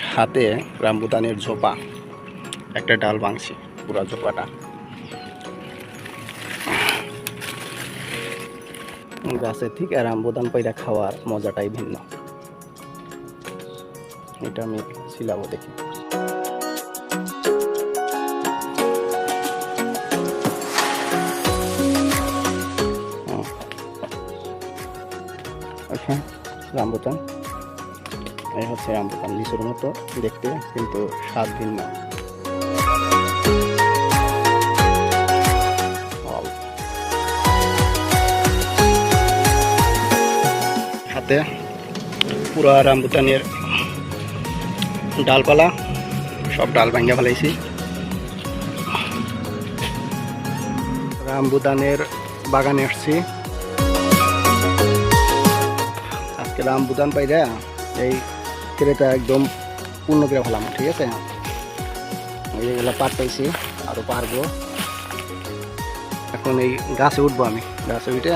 হাতে রামবুতানের ঝোপা, একটা ডাল ভাঙছি, পুরা ঝোপাটা। গাছের থেকে রামবুতান পাইরা খাওয়ার মজাটাই ভিন্ন। এটা আমি ছিলাবো দেখি। আচ্ছা রামবুতান। এই হচ্ছে রামবুতান লিচুর মতো দেখতে, কিন্তু স্বাদ ভিন্ন. হাতে পুরা রামবুতানের ডালপালা, সব ডাল ভাঙ্গা ফেলাইছি। রামবুতানের বাগানে আসছি। আজকে রামবুতান পাইরা এই ক্রেতা একদম পূর্ণ করে ফেলাম ঠিক আছে? এই এগুলো পাট পাইছি আরও পারব। এখন এই গাছে উঠবো আমি, গাছে উঠে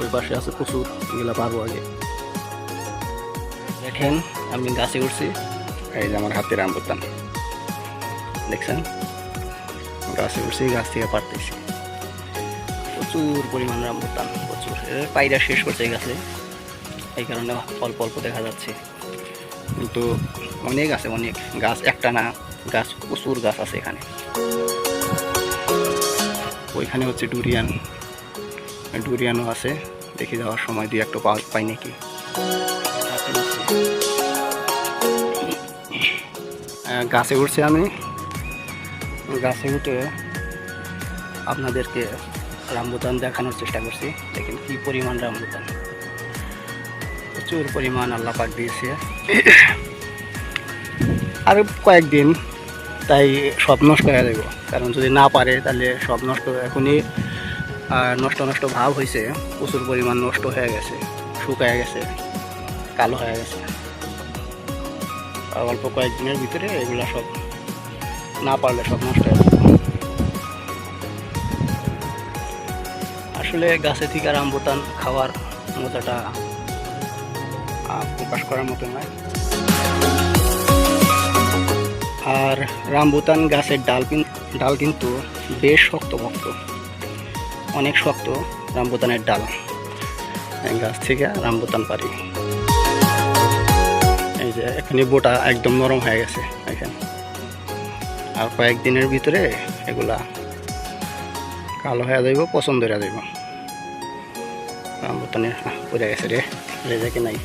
ওই পাশে আছে প্রচুর এগুলো পারব আগে। দেখেন, আমি গাছে উঠছি, এই যে আমার হাতে রামবুতান দেখছেন? গাছে উঠছি, গাছ থেকে পারতেছি প্রচুর পরিমাণে পরিমাণ রামবুতান প্রচুর পায়রা শেষ করছে এই গাছে। এই কারণে অল্প অল্প দেখা যাচ্ছে। কিন্তু অনেক আছে, অনেক গাছ একটা না গাছ, প্রচুর গাছ আছে এখানে। ওইখানে হচ্ছে ডুরিয়ান, ডুরিয়ানও আছে, দেখে যাওয়ার সময় দুই একটা পাওয়া পাই নাকি। গাছে উঠছে আমি। গাছে উঠে আপনাদেরকে রামবুতান দেখানোর চেষ্টা করছি। দেখেন কি পরিমাণ রামবুতান। প্রচুর পরিমাণ আল্লাহ পাক দিয়েছে। আর কয়েকদিন তাই সব নষ্ট হয়ে যাব কারণ যদি না পারে তাহলে সব নষ্ট এখনই নষ্ট নষ্ট ভাব হয়েছে প্রচুর পরিমাণ নষ্ট হয়ে গেছে, শুকায় গেছে, কালো হয়ে গেছে। অল্প কয়েকদিনের ভিতরে এগুলা সব না পারলে সব নষ্ট হয়ে আসলে গাছে থেকে রামবুতান খাওয়ার মজাটা প্রকাশ করার মতো নয়। আর রামবুতান গাছের ডাল ডাল কিন্তু বেশ শক্ত শক্তভক্ত অনেক শক্ত রামবুতানের ডাল। গাছ থেকে রামবুতান পারি। এই যে এখানে বোটা একদম নরম হয়ে গেছে এখানে আর কয়েকদিনের ভিতরে এগুলা কালো হয়ে যাইব, পছন্দ হয়ে যাইব। রামবুতানের পড়ে গেছে রে রেজাকে নাই?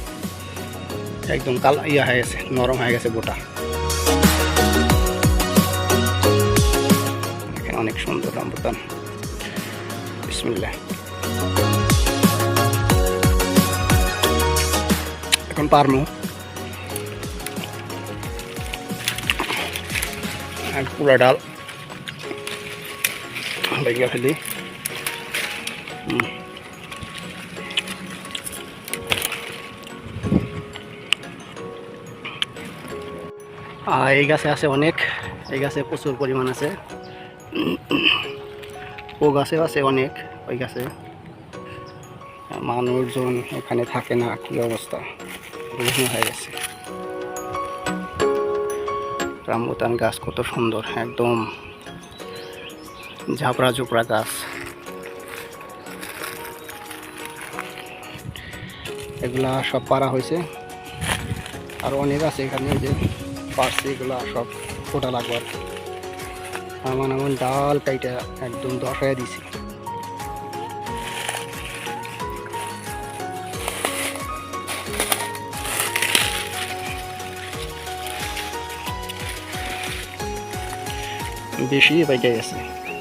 একদম কাল ইয়া হয়ে গেছে নরম হয়ে গেছে বোটা দেখেন অনেক সুন্দর রামবুতান বিসমিল্লাহ এখন পারমু আর পুরা ডাল ভেঙে ফেলি হুম। এই গাছে আছে অনেক, এই গাছে প্রচুর পরিমাণ আছে। ও গাছেও আছে অনেক, ওই গাছে। মানুষজন এখানে থাকে না, কি অবস্থা? বিভিন্ন হয়ে গেছে। রামবুতান গাছ কত সুন্দর, একদম ঝাপড়া ঝুপড়া গাছ। এগুলা সব পারা হয়েছে। আর অনেক আছে এখানে যে পারছি এগুলো সব ফোটা কি। এমন এমন ডাল কাইটা একদম দশায় দিছি। বেশি পাইকে গেছে